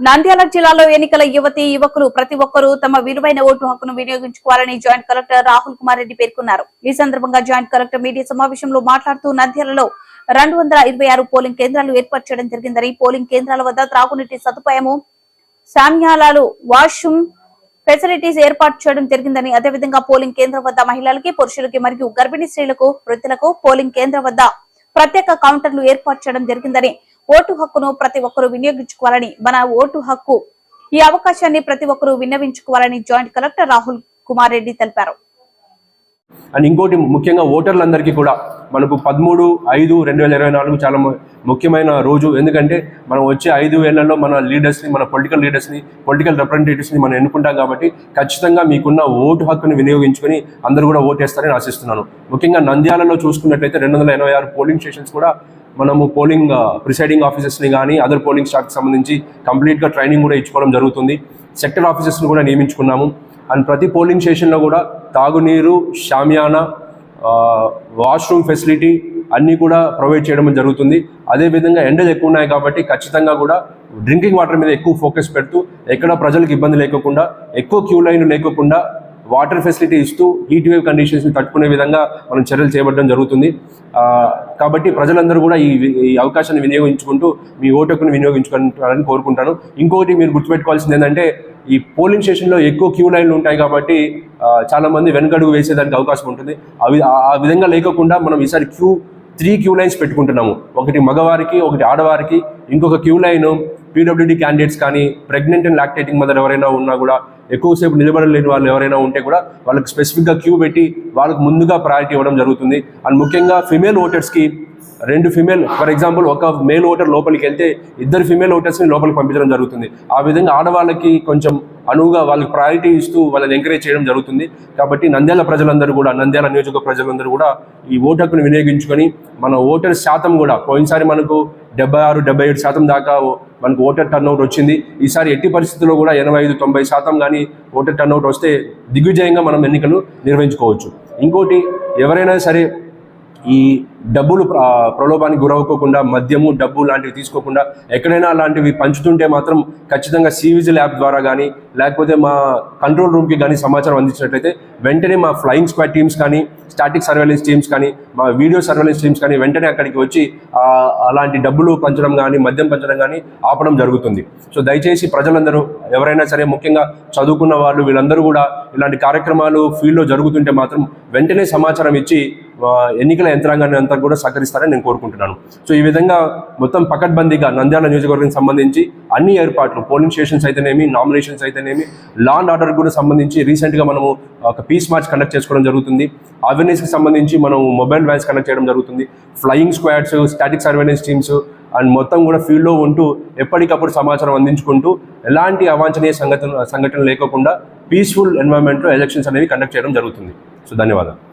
నంద్యాల జిల్లాలో ఎన్నికల యువతి యువకులు ప్రతి ఒక్కరూ తమ విలువైన ఓటు హక్కును వినియోగించుకోవాలని జాయింట్ కలెక్టర్ రాహుల్ కుమార్ రెడ్డి పేర్కొన్నారు. ఈ సందర్భంగా జాయింట్ కలెక్టర్ మీడియా సమావేశంలో మాట్లాడుతూ నంద్యాలలో రెండు వందల ఇరవై ఆరు పోలింగ్ కేంద్రాలు ఏర్పాటు చేయడం జరిగిందని పోలింగ్ కేంద్రాల వద్ద త్రాగునీటి సదుపాయము సామ్యాలాలు వాష్రూమ్ ఫెసిలిటీస్ ఏర్పాటు చేయడం జరిగిందని అదేవిధంగా పోలింగ్ కేంద్రం వద్ద మహిళలకి పురుషులకి మరియు గర్భిణీ స్త్రీలకు వృద్ధులకు పోలింగ్ కేంద్రం వద్ద ప్రత్యేక కౌంటర్లు ఏర్పాటు చేయడం జరిగిందని ఓటు హక్కును ప్రతి ఒక్కరూ వినియోగించుకోవాలని మన ఓటు హక్కు ఈ అవకాశాన్ని ప్రతి ఒక్కరూ విన్నవించుకోవాలని జాయింట్ కలెక్టర్ రాహుల్ కుమార్ రెడ్డి తెలిపారు. అండ్ ఇంకోటి ముఖ్యంగా ఓటర్లందరికీ కూడా మనకు పదమూడు ఐదు రెండు వేల ఇరవై నాలుగు చాలా ముఖ్యమైన రోజు. ఎందుకంటే మనం వచ్చే ఐదు ఏళ్ళలో మన లీడర్స్ని మన పొలిటికల్ లీడర్స్ని పొలిటికల్ రిప్రజెంటేటివ్స్ని మనం ఎన్నుకుంటాం కాబట్టి ఖచ్చితంగా మీకున్న ఓటు హక్కుని వినియోగించుకొని అందరూ కూడా ఓటేస్తారని ఆశిస్తున్నాను. ముఖ్యంగా నంద్యాలలో చూసుకున్నట్లయితే రెండు వందల ఎనభై ఆరు పోలింగ్ స్టేషన్స్ కూడా మనము పోలింగ్ ప్రిసైడింగ్ ఆఫీసర్స్ని కానీ అదర్ పోలింగ్ స్టాఫ్కి సంబంధించి కంప్లీట్గా ట్రైనింగ్ కూడా ఇచ్చుకోవడం జరుగుతుంది. సెక్టర్ ఆఫీసర్స్ని కూడా నియమించుకున్నాము. అండ్ ప్రతి పోలింగ్ స్టేషన్లో కూడా తాగునీరు షామియానా వాష్రూమ్ ఫెసిలిటీ అన్నీ కూడా ప్రొవైడ్ చేయడం జరుగుతుంది. అదేవిధంగా ఎండలు ఎక్కువ ఉన్నాయి కాబట్టి ఖచ్చితంగా కూడా డ్రింకింగ్ వాటర్ మీద ఎక్కువ ఫోకస్ పెడుతూ ఎక్కడ ప్రజలకు ఇబ్బంది లేకోకుండా ఎక్కువ క్యూ లైన్ లేకోకుండా వాటర్ ఫెసిలిటీ ఇస్తూ హీట్ వేవ్ కండిషన్స్ని తట్టుకునే విధంగా మనం చర్యలు చేపట్టడం జరుగుతుంది. కాబట్టి ప్రజలందరూ కూడా ఈ ఈ అవకాశాన్ని వినియోగించుకుంటూ మీ ఓటుకుని వినియోగించుకుంటారని కోరుకుంటాను. ఇంకొకటి మీరు గుర్తుపెట్టుకోవాల్సింది ఏంటంటే ఈ పోలింగ్ స్టేషన్లో ఎక్కువ క్యూ లైన్లు ఉంటాయి కాబట్టి చాలామంది వెనకడుగు వేసేదానికి అవకాశం ఉంటుంది. అవి ఆ విధంగా లేకోకుండా మనం ఈసారి క్యూ త్రీ క్యూ లైన్స్ పెట్టుకుంటున్నాము. ఒకటి మగవారికి ఒకటి ఆడవారికి ఇంకొక క్యూ లైన్ పీడబ్ల్యూడీ క్యాండిడేట్స్ కానీ ప్రెగ్నెంట్ అండ్ లాక్టేటింగ్ మదర్ ఎవరైనా ఉన్నా కూడా ఎక్కువసేపు నిలబడలేని వాళ్ళు ఎవరైనా ఉంటే కూడా వాళ్ళకి స్పెసిఫిక్గా క్యూ పెట్టి వాళ్ళకి ముందుగా ప్రయారిటీ ఇవ్వడం జరుగుతుంది. అండ్ ముఖ్యంగా ఫిమేల్ ఓటర్స్కి రెండు ఫిమేల్ ఫర్ ఎగ్జాంపుల్ ఒక మేల్ ఓటర్ లోపలికి వెళ్తే ఇద్దరు ఫిమేల్ ఓటర్స్ని లోపలికి పంపించడం జరుగుతుంది. ఆ విధంగా ఆడవాళ్ళకి కొంచెం అనువుగా వాళ్ళకి ప్రయారిటీ ఇస్తూ వాళ్ళని ఎంకరేజ్ చేయడం జరుగుతుంది. కాబట్టి నంద్యాల ప్రజలందరూ కూడా నంద్యాల నియోజక ప్రజలందరూ కూడా ఈ ఓటు హక్కును వినియోగించుకొని మన ఓటర్ శాతం కూడా పోయినసారి మనకు డెబ్బై ఆరు డెబ్బై ఏడు శాతం దాకా మనకు ఓటర్ టర్నౌట్ వచ్చింది. ఈసారి ఎట్టి పరిస్థితుల్లో కూడా ఎనభై ఐదు తొంభై శాతం కానీ ఓటర్ టర్నౌట్ వస్తే దిగ్విజయంగా మనం ఎన్నికలు నిర్వహించుకోవచ్చు. ఇంకోటి ఎవరైనా సరే ఈ డబ్బులు ప్రలోభానికి గురవ్వకోకుండా మద్యము డబ్బు లాంటివి తీసుకోకుండా ఎక్కడైనా అలాంటివి పంచుతుంటే మాత్రం ఖచ్చితంగా సివిజిల్ యాప్ ద్వారా కానీ లేకపోతే మా కంట్రోల్ రూమ్కి కానీ సమాచారం అందించినట్లయితే వెంటనే మా ఫ్లయింగ్ స్క్వాడ్ టీమ్స్ కానీ స్టాటిక్ సర్వేలెన్స్ టీమ్స్ కానీ మా వీడియో సర్వేలెన్స్ టీమ్స్ కానీ వెంటనే అక్కడికి వచ్చి అలాంటి డబ్బులు పంచడం కానీ మద్యం పంచడం కానీ ఆపడం జరుగుతుంది. సో దయచేసి ప్రజలందరూ ఎవరైనా సరే ముఖ్యంగా చదువుకున్న వాళ్ళు వీళ్ళందరూ కూడా ఇలాంటి కార్యక్రమాలు ఫీల్డ్లో జరుగుతుంటే మాత్రం వెంటనే సమాచారం ఇచ్చి ఎన్నికల యంత్రాంగాన్ని అంతా కూడా సహకరిస్తారని నేను కోరుకుంటున్నాను. సో ఈ విధంగా మొత్తం పకడ్బందీగా నంద్యాల నియోజకవర్గానికి సంబంధించి అన్ని ఏర్పాట్లు పోలింగ్ స్టేషన్స్ అయితేనేమి నామినేషన్స్ అయితేనేమి లా అండ్ ఆర్డర్ కూడా సంబంధించి రీసెంట్గా మనము ఒక పీస్ మార్చ్ కండక్ట్ చేసుకోవడం జరుగుతుంది. అవేర్నెస్కి సంబంధించి మనం మొబైల్ వ్యాన్స్ కండక్ట్ చేయడం జరుగుతుంది. Flying squads static surveillance teams and మొత్తం కూడా ఫీల్డ్లో ఉంటూ ఎప్పటికప్పుడు సమాచారం అందించుకుంటూ ఎలాంటి అవాంఛనీయ సంఘటన సంఘటన లేకుండా పీస్ఫుల్ ఎన్వైరన్మెంట్లో ఎలక్షన్స్ అనేవి కండక్ట్ చేయడం జరుగుతుంది. సో ధన్యవాదాలు.